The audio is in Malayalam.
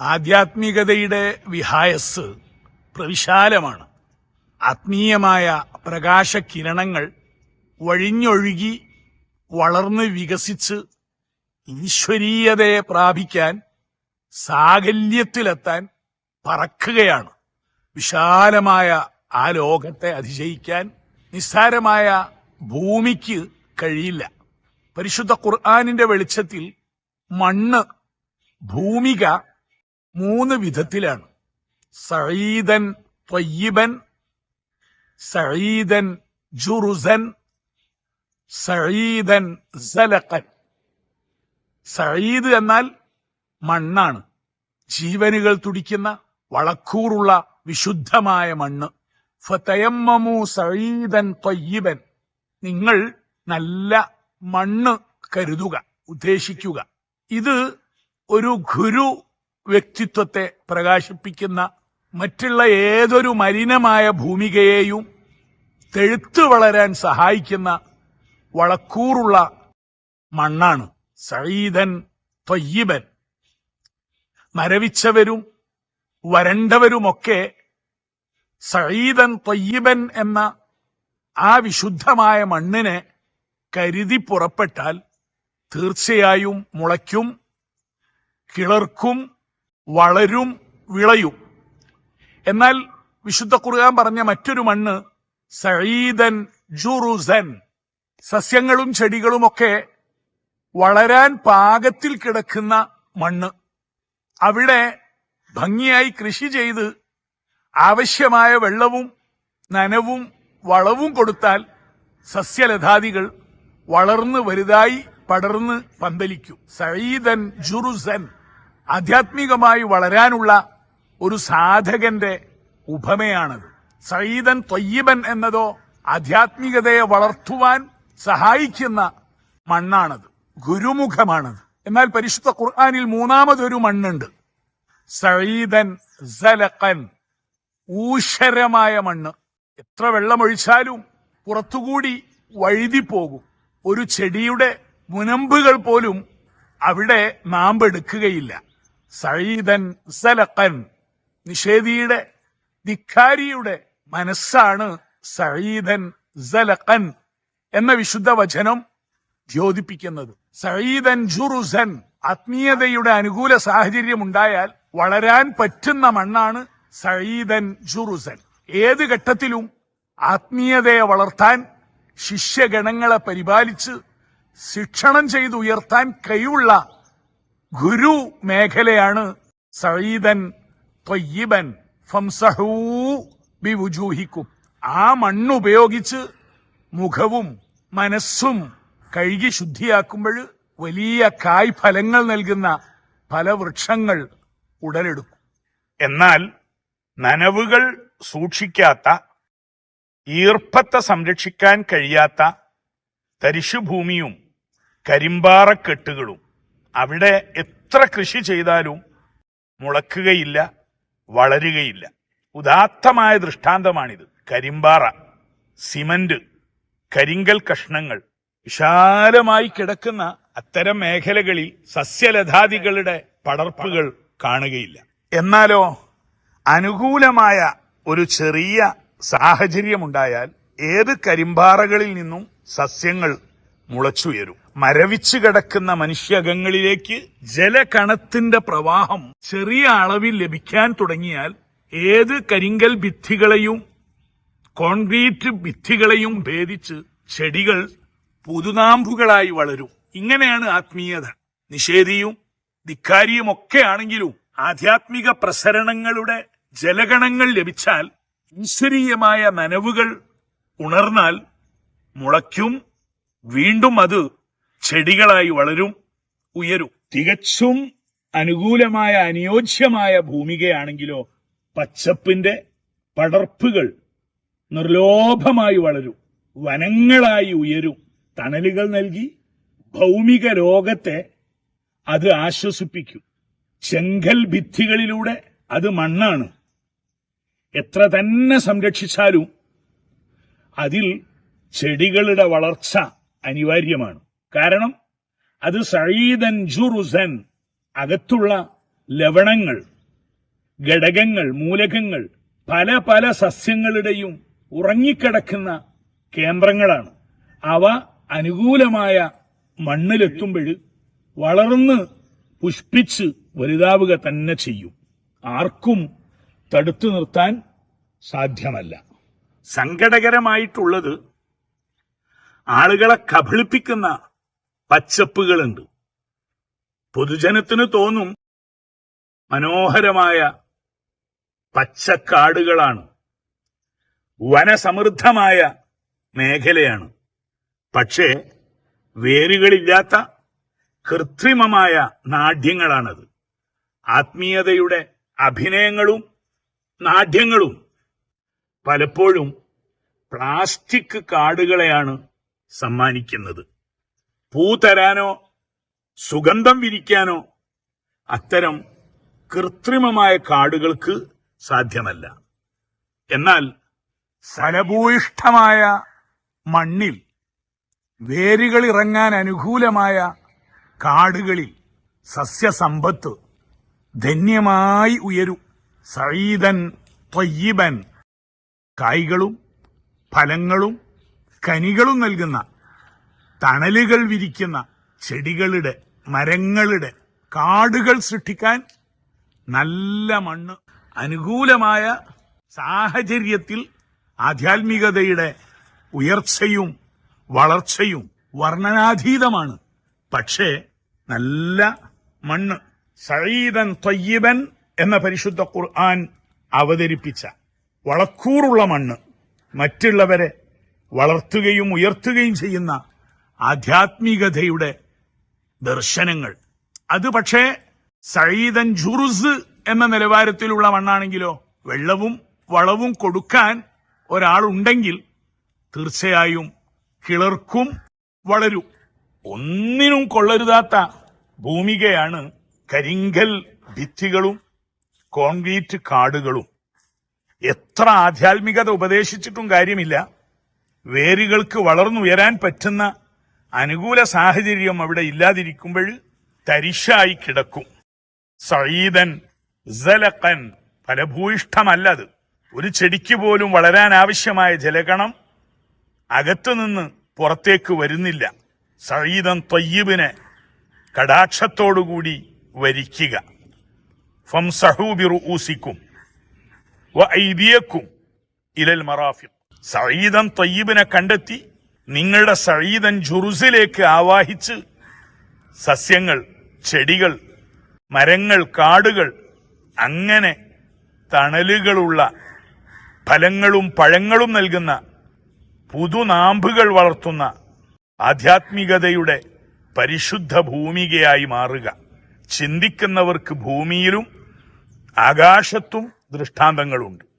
ആധ്യാത്മികതയുടെ വിഹായസ് പ്രവിശാലമാണ്. ആത്മീയമായ പ്രകാശകിരണങ്ങൾ വഴിഞ്ഞൊഴുകി വളർന്ന് വികസിച്ച് ഈശ്വരീയതയെ പ്രാപിക്കാൻ സാകല്യത്തിലെത്താൻ പറക്കുകയാണ്. വിശാലമായ ആ ലോകത്തെ അതിജയിക്കാൻ നിസ്സാരമായ ഭൂമിക്ക് കഴിയില്ല. പരിശുദ്ധ ഖുർആാനിന്റെ വെളിച്ചത്തിൽ മണ്ണ് ഭൂമിക മൂന്ന് വിധത്തിലാണ്. സഴീദൻ ത്വയ്യിബൻ സഴീദൻ ജുറുസൻ സഴീദൻ സലക്കൻ സഴീദ് എന്നാൽ മണ്ണാണ്. ജീവനുകൾ തുടിക്കുന്ന വളക്കൂറുള്ള വിശുദ്ധമായ മണ്ണ്. ഫതയമ്മമു സഴീദൻ ത്വയ്യിബൻ നിങ്ങൾ നല്ല മണ്ണ് കരുതുക ഉദ്ദേശിക്കുക. ഇത് ഒരു ഗുരു വ്യക്തിത്വത്തെ പ്രകാശിപ്പിക്കുന്ന മറ്റുള്ള ഏതൊരു മലിനമായ ഭൂമികയെയും തെഴുത്തു വളരാൻ സഹായിക്കുന്ന വളക്കൂറുള്ള മണ്ണാണ്. സഴീദൻ തൊയ്യബൻ. മരവിച്ചവരും വരണ്ടവരുമൊക്കെ സഴീദൻ തൊയ്യബൻ എന്ന ആ വിശുദ്ധമായ മണ്ണിനെ കരുതി പുറപ്പെട്ടാൽ തീർച്ചയായും മുളയ്ക്കും കിളർക്കും വളരും വിളയും. എന്നാൽ വിശുദ്ധ കുറുകാൻ പറഞ്ഞ മറ്റൊരു മണ്ണ് സഈദൻ ജുറുസൻ. സസ്യങ്ങളും ചെടികളുമൊക്കെ വളരാൻ പാകത്തിൽ കിടക്കുന്ന മണ്ണ്. അവിടെ ഭംഗിയായി കൃഷി ചെയ്ത് ആവശ്യമായ വെള്ളവും നനവും വളവും കൊടുത്താൽ സസ്യലതാദികൾ വളർന്ന് വലുതായി പടർന്ന് പന്തലിക്കും. സഈദൻ ജുറുസൻ. ആധ്യാത്മികമായി വളരാനുള്ള ഒരു സാധകന്റെ ഉപമയാണത്. സയ്യിദൻ തൊയ്യബൻ എന്നതോ ആധ്യാത്മികതയെ വളർത്തുവാൻ സഹായിക്കുന്ന മണ്ണാണത്. ഗുരുമുഖമാണത്. എന്നാൽ പരിശുദ്ധ ഖുർആാനിൽ മൂന്നാമതൊരു മണ്ണുണ്ട്. സയ്യിദൻ സലഖൻ. ഊഷരമായ മണ്ണ്. എത്ര വെള്ളമൊഴിച്ചാലും പുറത്തുകൂടി വഴുതിപ്പോകും. ഒരു ചെടിയുടെ മുനമ്പുകൾ പോലും അവിടെ നാമ്പെടുക്കുകയില്ല. സഴീദൻ സലഖൻ നിഷേധിയുടെ ധിക്കാരിയുടെ മനസ്സാണ് സഴീദൻ സലഖൻ എന്ന വിശുദ്ധ വചനം ദ്യോതിപ്പിക്കുന്നത്. സഴീദൻ ജുറുസൻ ആത്മീയതയുടെ അനുകൂല സാഹചര്യം ഉണ്ടായാൽ വളരാൻ പറ്റുന്ന മണ്ണാണ് സഴീദൻ ജുറുസൻ. ഏത് ഘട്ടത്തിലും ആത്മീയതയെ വളർത്താൻ ശിഷ്യഗണങ്ങളെ പരിപാലിച്ച് ശിക്ഷണം ചെയ്തുയർത്താൻ കഴിവുള്ള ഗുരു മേഖലയാണ് സഈദൻ ത്വയ്യിബൻ ഫംസഹൂ ബിവുജൂഹിക്കും. ആ മണ്ണുപയോഗിച്ച് മുഖവും മനസ്സും കഴുകി ശുദ്ധിയാക്കുമ്പോൾ വലിയ കായ് ഫലങ്ങൾ നൽകുന്ന പല വൃക്ഷങ്ങൾ ഉടലെടുക്കും. എന്നാൽ നനവുകൾ സൂക്ഷിക്കാത്ത ഈർപ്പത്തെ സംരക്ഷിക്കാൻ കഴിയാത്ത തരിശുഭൂമിയും കരിമ്പാറക്കെട്ടുകളും അവിടെ എത്ര കൃഷി ചെയ്താലും മുളക്കുകയില്ല വളരുകയില്ല. ഉദാത്തമായ ദൃഷ്ടാന്തമാണിത്. കരിമ്പാറ സിമന്റ് കരിങ്കൽ കഷ്ണങ്ങൾ. വിശാലമായി കിടക്കുന്ന അത്തരം മേഖലകളിൽ സസ്യലതാദികളുടെ പടർപ്പുകൾ കാണുകയില്ല. എന്നാലോ അനുകൂലമായ ഒരു ചെറിയ സാഹചര്യമുണ്ടായാൽ ഏത് കരിമ്പാറകളിൽ നിന്നും സസ്യങ്ങൾ മുളച്ചുയരും? മരവിച്ചു കിടക്കുന്ന മനുഷ്യകങ്ങളിലേക്ക് ജലകണത്തിന്റെ പ്രവാഹം ചെറിയ അളവിൽ ലഭിക്കാൻ തുടങ്ങിയാൽ ഏത് കരിങ്കൽ ഭിത്തികളെയും കോൺക്രീറ്റ് ഭിത്തികളെയും ഭേദിച്ച് ചെടികൾ പുതുനാമ്പുകളായി വളരും. ഇങ്ങനെയാണ് ആത്മീയത. നിഷേധിയും ധിക്കാരിയും ഒക്കെ ആണെങ്കിലും ആധ്യാത്മിക പ്രസരണങ്ങളുടെ ജലഗണങ്ങൾ ലഭിച്ചാൽ ഈശ്വരീയമായ നനവുകൾ ഉണർന്നാൽ മുളയ്ക്കും വീണ്ടും അത് ചെടികളായി വളരും ഉയരും. തികച്ചും അനുകൂലമായ അനുയോജ്യമായ ഭൂമികയാണെങ്കിലോ പച്ചപ്പിന്റെ പടർപ്പുകൾ നിർലോഭമായി വളരും വനങ്ങളായി ഉയരും. തണലുകൾ നൽകി ഭൗമിക രോഗത്തെ അത് ആശ്വസിപ്പിക്കും. ചെങ്കൽ ഭിത്തികളിലൂടെ അത് മണ്ണാണ്. എത്ര തന്നെ സംരക്ഷിച്ചാലും അതിൽ ചെടികളുടെ വളർച്ച അനിവാര്യമാണ്. കാരണം അത് സഴീദൻ ജുറുസൻ അകത്തുള്ള ലവണങ്ങൾ ഘടകങ്ങൾ മൂലകങ്ങൾ പല പല സസ്യങ്ങളുടെയും ഉറങ്ങിക്കിടക്കുന്ന കേന്ദ്രങ്ങളാണ്. അവ അനുകൂലമായ മണ്ണിലെത്തുമ്പോൾ വളർന്ന് പുഷ്പിച്ച് വലുതാവുക തന്നെ ചെയ്യും. ആർക്കും തടുത്തു നിർത്താൻ സാധ്യമല്ല. സങ്കടകരമായിട്ടുള്ളത് ആളുകളെ കബളിപ്പിക്കുന്ന പച്ചപ്പുകളുണ്ട്. പൊതുജനത്തിന് തോന്നും മനോഹരമായ പച്ചക്കാടുകളാണ്. വനസമൃദ്ധമായ മേഖലയാണ്. പക്ഷേ വേരുകളില്ലാത്ത കൃത്രിമമായ നാട്യങ്ങളാണത് ആത്മീയതയുടെ അഭിനയങ്ങളും നാട്യങ്ങളും പലപ്പോഴും പ്ലാസ്റ്റിക് കാടുകളെയാണ് സമ്മാനിക്കുന്നത്. പൂ തരാനോ സുഗന്ധം വിരിക്കാനോ അത്തരം കൃത്രിമമായ കാടുകൾക്ക് സാധ്യമല്ല. എന്നാൽ ഫലഭൂയിഷ്ഠമായ മണ്ണിൽ വേരുകൾ ഇറങ്ങാൻ അനുകൂലമായ കാടുകളിൽ സസ്യസമ്പത്ത് ധന്യമായി ഉയരും. സഴീതൻ ത്വയ്യിബൻ കായ്കളും ഫലങ്ങളും കനികളും നൽകുന്ന തണലുകൾ വിരിക്കുന്ന ചെടികളുടെ മരങ്ങളുടെ കാടുകൾ സൃഷ്ടിക്കാൻ നല്ല മണ്ണ്. അനുകൂലമായ സാഹചര്യത്തിൽ ആധ്യാത്മികതയുടെ ഉയർച്ചയും വളർച്ചയും വർണനാതീതമാണ്. പക്ഷേ നല്ല മണ്ണ് സഴീദൻ തൊയ്യബൻ എന്ന പരിശുദ്ധ ഖുർആൻ അവതരിപ്പിച്ച വളക്കൂറുള്ള മണ്ണ് മറ്റുള്ളവരെ വളർത്തുകയും ഉയർത്തുകയും ചെയ്യുന്ന ആധ്യാത്മികതയുടെ ദർശനങ്ങൾ. അത് പക്ഷേ സഴീദൻ ജുറുസ് എന്ന നിലവാരത്തിലുള്ള മണ്ണാണെങ്കിലോ വെള്ളവും വളവും കൊടുക്കാൻ ഒരാളുണ്ടെങ്കിൽ തീർച്ചയായും കിളർക്കും വളരും. ഒന്നിനും കൊള്ളരുതാത്ത ഭൂമികയാണ് കരിങ്കൽ ഭിത്തികളും കോൺക്രീറ്റ് കാടുകളും. എത്ര ആധ്യാത്മികത ഉപദേശിച്ചിട്ടും കാര്യമില്ല. വേരുകൾക്ക് വളർന്നുയരാൻ പറ്റുന്ന അനുകൂല സാഹചര്യം അവിടെ ഇല്ലാതിരിക്കുമ്പോൾ തരിശായി കിടക്കും. സഴീദൻ സലഖൻ ഫലഭൂയിഷ്ഠമല്ലത് ഒരു ചെടിക്ക് പോലും വളരാൻ ആവശ്യമായ ജലഗണം അകത്തുനിന്ന് പുറത്തേക്ക് വരുന്നില്ല. സയീദൻ തൊയ്യബിനെ കടാക്ഷത്തോടുകൂടി വരിക്കുക. ഫംസഹൂബിറുഊസിക്കും വൈദിയക്കും ഇലൽ മറാഫിഖ്. സയീദൻ തൊയ്യബിനെ കണ്ടെത്തി നിങ്ങളുടെ സഴീതൻ ജുറുസിലേക്ക് ആവാഹിച്ച് സസ്യങ്ങൾ ചെടികൾ മരങ്ങൾ കാടുകൾ അങ്ങനെ തണലുകളുള്ള ഫലങ്ങളും പഴങ്ങളും നൽകുന്ന പുതുനാമ്പുകൾ വളർത്തുന്ന ആധ്യാത്മികതയുടെ പരിശുദ്ധ ഭൂമികയായി മാറുക. ചിന്തിക്കുന്നവർക്ക് ഭൂമിയിലും ആകാശത്തും ദൃഷ്ടാന്തങ്ങളുണ്ട്.